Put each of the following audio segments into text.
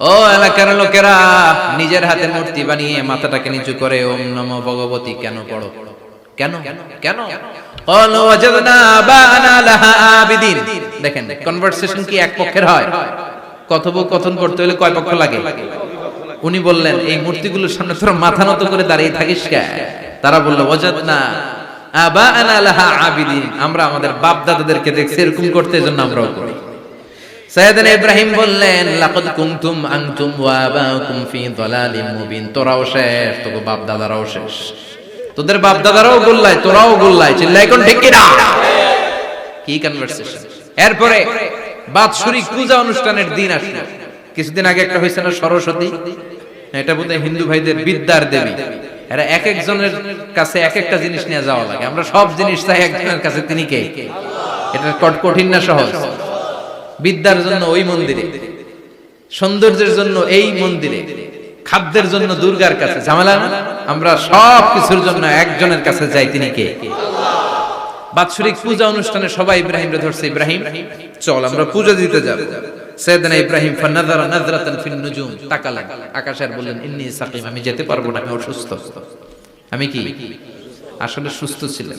ও এলাকার লোকেরা, নিজের হাতে মূর্তি বানিয়ে মাথাটাকে নিচু করে, ওম নম ভগবতী, কেন পড়ো? কেন? কেন? কথোপকথন করতে হলে লাগে? উনি বললেন, এই সামনে মাথা করে দাঁড়িয়ে থাকিস তারা বলল না আনা আমরা আমাদের বাপ দাদাদেরকে দেখছি, এরকম করতে এজন্য আমরাও করি। সাইয়েদনা ইব্রাহিম বললেন, লাকাদ কুনতুম আনতুম ওয়া আবাউকুম ফি দালালিম মুবিন। তোরাও শেষ তোকে বাপ দাদারাও শেষ। তোদের বাপ দাদারাও গোল্লায়, তোরাও গোল্লায় চিল্লাই কোন ঠিক কিনা? কি কনভারসেশন এরপরে বাৎসরিক পূজা অনুষ্ঠানের দিন আসলো। কিছুদিন আগে একটা হয়েছে না সরস্বতী? এটা বোধহয় হিন্দু ভাইদের বিদ্যার দেবী। এরা এক একজনের কাছে এক একটা জিনিস নিয়ে যাওয়া লাগে। আমরা সব জিনিস চাই একজনের কাছে, তিনি কে? এটা কঠিন না সহজ? বিদ্যার জন্য ওই মন্দিরে, সৌন্দর্যের জন্য এই মন্দিরে, খাদ্যের জন্য দুর্গার কাছে। ঝামেলা আমরা সব কিছুর জন্য একজনের কাছে যাই, তিনি কে? বাৎসরিক পূজা অনুষ্ঠানে সবাই ইব্রাহিম রে ধরছে। ইব্রাহিম, চল, আমরা পূজা দিতে যাব। আকাশে আমি যেতে পারব না আমি কি? আসলে সুস্থ ছিলেন।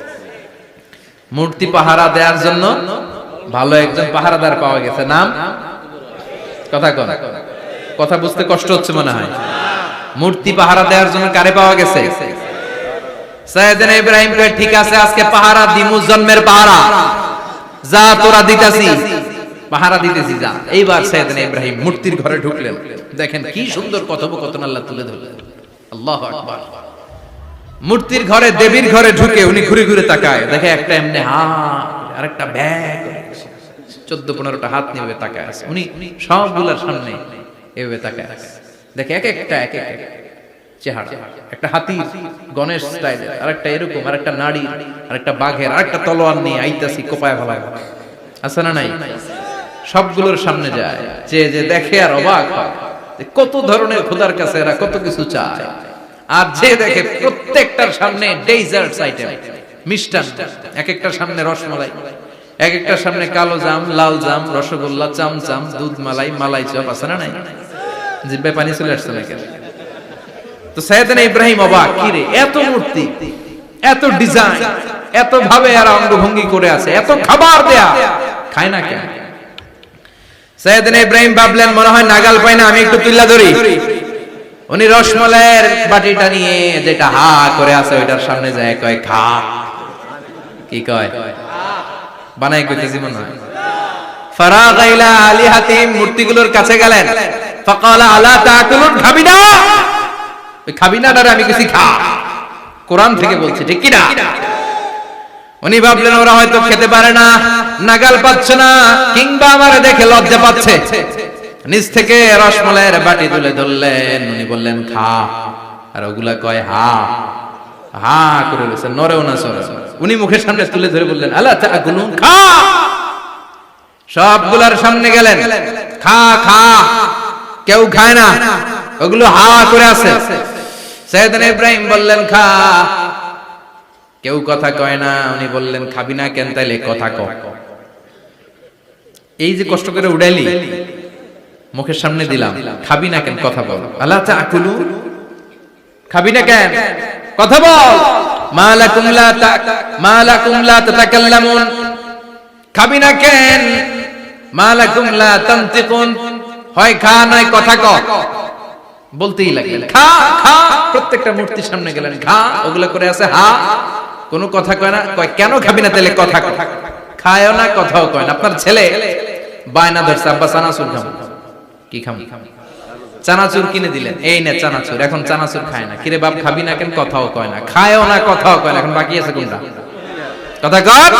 মূর্তি পাহারা দেওয়ার জন্য ভালো একজন পাহারাদার পাওয়া গেছে। নাম? কথা কন। কথা বুঝতে কষ্ট হচ্ছে মনে হয়। মূর্তি পাহারা দেওয়ার জন্য কারে পাওয়া গেছে? সাইয়েদনা ইব্রাহিম কয়, ঠিক আছে, আজকে পাহারা দিমু জন্মের পাহারা। যা তোরা দিতাছি। পাহারা দিতেছি, যা। এইবার সাইয়েদনা ইব্রাহিম মূর্তির ঘরে ঢুকলেন। দেখেন কি সুন্দর কথোপকথন আল্লাহ তুলে ধরলেন। আল্লাহু আকবার। মূর্তির ঘরে, দেবীর ঘরে ঢুকে উনি ঘুরে ঘুরে তাকায়। দেখে একটা এমনি হা আর একটা ব্যাগ চোদ্দ পনেরোটা হাত নিয়ে তাকায় আছে। উনি সবগুলার সামনে এভাবে তাকায় আছে। দেখে এক একটা, এক এক একটা হাতি তলোয়ার নিয়ে কোপায় সবগুলোর সামনে যায়। যে যে দেখে আর অবাক কত ধরনের খোদার কাছে এরা কত কিছু চায়। আর যে দেখে প্রত্যেকটার সামনে ডেজার্টস আইটেম মিষ্টান এক একটার সামনে রসমালাই এক একটার সামনে কালো জাম, লাল জাম, রসগোল্লা, চামচাম, দুধ মালাই মালাই চপ, আছে না নাই? জিব্বে পানি চলে আসছে না কেন তো সাইয়েদনা ইব্রাহিম অবাক, কি রে, এত মূর্তি, এত ডিজাইন এত ভাবে আর অঙ্গভঙ্গি করে আছে, এত খাবার দেয়া, খায় না কেন? সাইয়েদনা ইব্রাহিম ভাবলেন, মনে হয় নাগাল পাই না, আমি একটু তুল্লা ধরি। উনি রসমলাইয়ের বাটিটা নিয়ে যেটা হা করে আছে, ওইটার সামনে যায় কয়, খা। কি কয়? বানাই কইতেছি মনে হয়। খাবি না আমি থেকে বলছে, ঠিক কি না উনি ভাবলেন, ওরা হয়তো খেতে পারে না, নাগাল পাচ্ছে না, কিংবা আমার দেখে লজ্জা পাচ্ছে। নিচ থেকে রসমলাইয়ের বাটি তুলে ধরলেন। উনি বললেন, খা। আর ওগুলা কয়, হা। হা করে রয়েছে নরেও না সরে উনি মুখের সামনে তুলে ধরে বললেন আল্লাহ তাকুলুন? খা। সবগুলার সামনে গেলেন, খা খা। কেউ খায় না, ওগুলো হা করে আছে। সৈয়দনা ইব্রাহিম বললেন, খা। কেউ কথা কয় না, উনি বললেন, খাবি না কেন তাইলে কথা ক। এই যে কষ্ট করে উড়াইলি মুখের সামনে দিলাম। খাবি না কেন? কথা বল। আল্লাহ তাকুলু খাবি না কেন? কথা বল। মালাকুম লা তা মালাকুম লা তাতাকাল্লামুন। খাবি না কেন? মালাকুম লা তানতিকুন। হয় খা নয় কথা ক। বলতেই লাগলেন খা খা। প্রত্যেকটা মূর্তির সামনে গেলেন। খা ওগুলো করে আছে হা। কোনো কথা কয় না। কয় কেন খাবি না তাহলে কথা কয় খায়ও না কথাও কয় না। আপনার ছেলে বায়না ধরছে আব্বা চানাচুর খাম কি খাম? চানাচুর কিনে দিলেন। এই নে চানাচুর, এখন চানাচুর খায় না। কিরে বাপ, খাবি না কেন? কথাও কয় না। খায়ও না, কথাও কয় না। এখন বাকি আছে কোনটা? কথা কর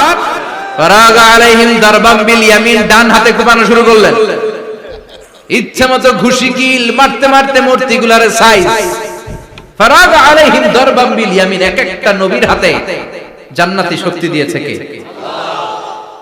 ফরাগ আলাইহিম দারবাম বিল ইয়ামিন, ডান হাতে কোপানো শুরু করলেন। ইচ্ছা মতো ঘুষি কিল, মারতে মারতে মূর্তিগুলার সাইজ ফারাগ আলাইহিম দরবাম বিল ইয়ামিন, এক একটা নবীর হাতে জান্নাতি শক্তি দিয়েছে কে?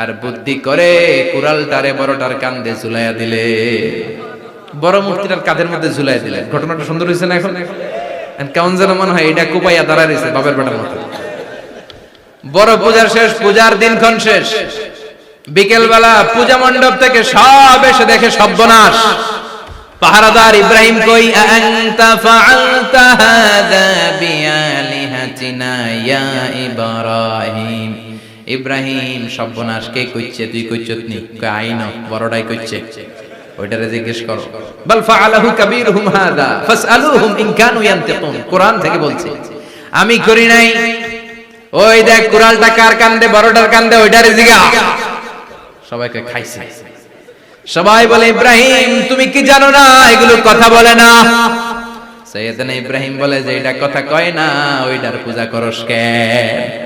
আর বুদ্ধি করে কুড়ালটারে বড়টার কান্দে ঝুলাইয়া দিলে। বড় মূর্তিটার কাঁধের মধ্যে ঝুলাই দিলেন ঘটনাটা সুন্দর হয়েছে না এখন? কেমন যেন মনে হয় এটা কুপাইয়া দাঁড়া রয়েছে বাবার বেটার মতো। বড় পূজার শেষ, পূজার দিনক্ষণ শেষ। বিকেল বেলা পূজা মণ্ডপ থেকে সব এসে দেখে সর্বনাশ পাহারাদার ইব্রাহিম কই আনতা ফাআলতা হাদা বিআলিহাতিনা ইয়া ইব্রাহিম? ইব্রাহিম, সর্বনাশ, কে কইছে তুই কইছত নি? আইন কইছে ওইটারে জিজ্ঞেস করো। বল ফাআলাহু কাবীরুহুম হাদা, ফাসআলুহুম ইন কানু ইয়ানতিকুন। কোরআন থেকে বলছে, আমি করি নাই। ওই দেখ, কুড়ালটা কার কান্দে, বড়টার কান্দে, ওইটারে জিগা। সবাইকে খাইছে। সবাই বলে, ইব্রাহিম, তুমি কি জানো না? এগুলো কথা বলে না। সৈয়দনা ইব্রাহিম বলে যে, এটা কথা কয় না, ওইটার পূজা করস কেন?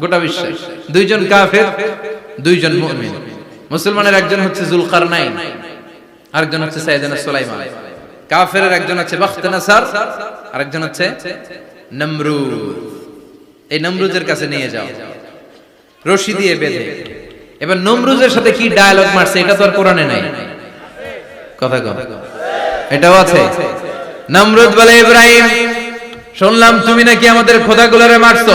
গোটা বিশ্বে। দুইজন কাফের, দুইজন মুমিন। মুসলমানের একজন হচ্ছে জুলকার নাইন আরেকজন হচ্ছে সাইয়েদানা সুলাইমান। কাফেরের একজন হচ্ছে বখত নাসার আরেকজন হচ্ছে নমরুদ। এই নমরুদের কাছে নিয়ে যাও। রশি দিয়ে বেঁধে। এবার নমরুজের সাথে কি ডায়ালগ মারছে, এটা তো আর কোরআনে নাই। কথা কম এটাও আছে। নমরুদ বলে, ইব্রাহিম, শুনলাম তুমি নাকি আমাদের খোদাগুলোরে মারছো।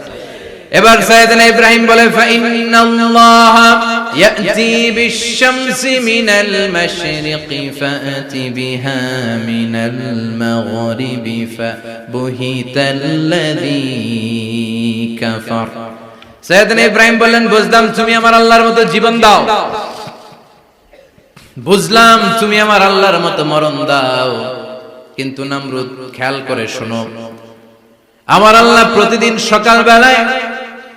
এবার সৈয়দনা ইব্রাহিম বলে ফাইন্নাল্লাহ ইয়াতি বিশ-শামসি মিনাল মাশরিকি ফাতি বিহা মিনাল মাগরিবি ফাবুহিতাল্লাযী কাফার। সৈয়দনা ইব্রাহিম বললেন, বুঝলাম তুমি আমার আল্লাহর মতো জীবন দাও। বুঝলাম তুমি আমার আল্লাহর মতো মরণ দাও। কিন্তু নামরুদ, খেয়াল করে শোনো, আমার আল্লাহ প্রতিদিন সকাল বেলায়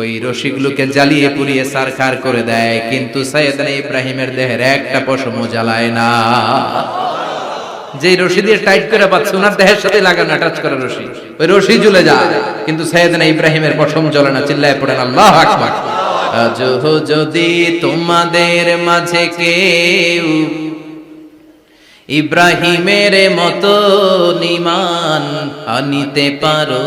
ওই রশিগুলোকে জ্বালিয়ে পুড়িয়ে সারখার করে দেয়, কিন্তু সৈয়দনা ইব্রাহিমের দেহের একটা পশমও জ্বালায় না। যে রশি দিয়ে টাইট করে পাচ্ছে ওনার দেহের সাথে লাগানো টাচ করে রশি। ওই রশি ঝুলে যায়, কিন্তু সৈয়দনা ইব্রাহিমের পশম জ্বলে না, চিল্লায় পড়েন, আল্লাহ আকবার। আজহ যদি তোমাদের মাঝে কেউ ইব্রাহিমের মতো নিমান আনিতে পারো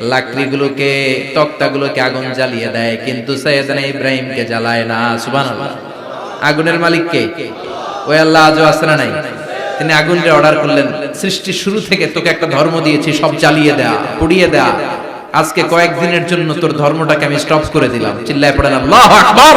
লাকড়িগুলোকে তক্তাগুলোকে আগুন জ্বালিয়ে দেয় কিন্তু সৈয়দানা ইব্রাহিমকে জ্বালায় না। সুবহানাল্লাহ। আগুনের মালিককে ওই আল্লাহ আজও আসরা নাই? তিনি আগুনকে অর্ডার করলেন। সৃষ্টি শুরু থেকে তোকে একটা ধর্ম দিয়েছি সব জ্বালিয়ে দেয়া পুড়িয়ে দেয়া। আজকে কয়েকদিনের জন্য তোর ধর্মটাকে আমি স্টপ করে দিলাম। চিল্লায় পড়েন আল্লাহ আকবার!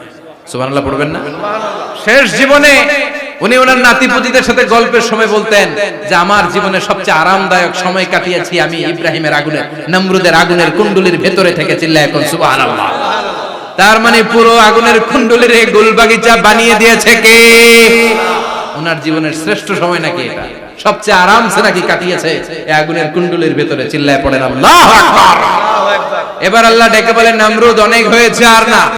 সুবহানাল্লাহ পড়বেন না? শেষ জীবনে উনি ওনার নাতিপুতিদের সাথে গল্পের সময় বলতেন যে আমার জীবনে সবচেয়ে আরামদায়ক সময় কাটিয়েছি আমি ইব্রাহিমের আগুনের নমরুদের আগুনের কুণ্ডলির ভেতরে থেকে চিল্লায় এখন সুবহানাল্লাহ। তার মানে পুরো আগুনের কুণ্ডলির এই গোলবাগিচা বানিয়ে দিয়েছে কে? ওনার জীবনের শ্রেষ্ঠ সময় নাকি এটা? সবচেয়ে আরামসে নাকি কাটিয়েছে এই আগুনের কুণ্ডলির ভেতরে চিল্লায় পড়েন আল্লাহ আকবার। এবার আল্লাহ ডেকে বলেন নামরুদ অনেক হয়েছে আর না।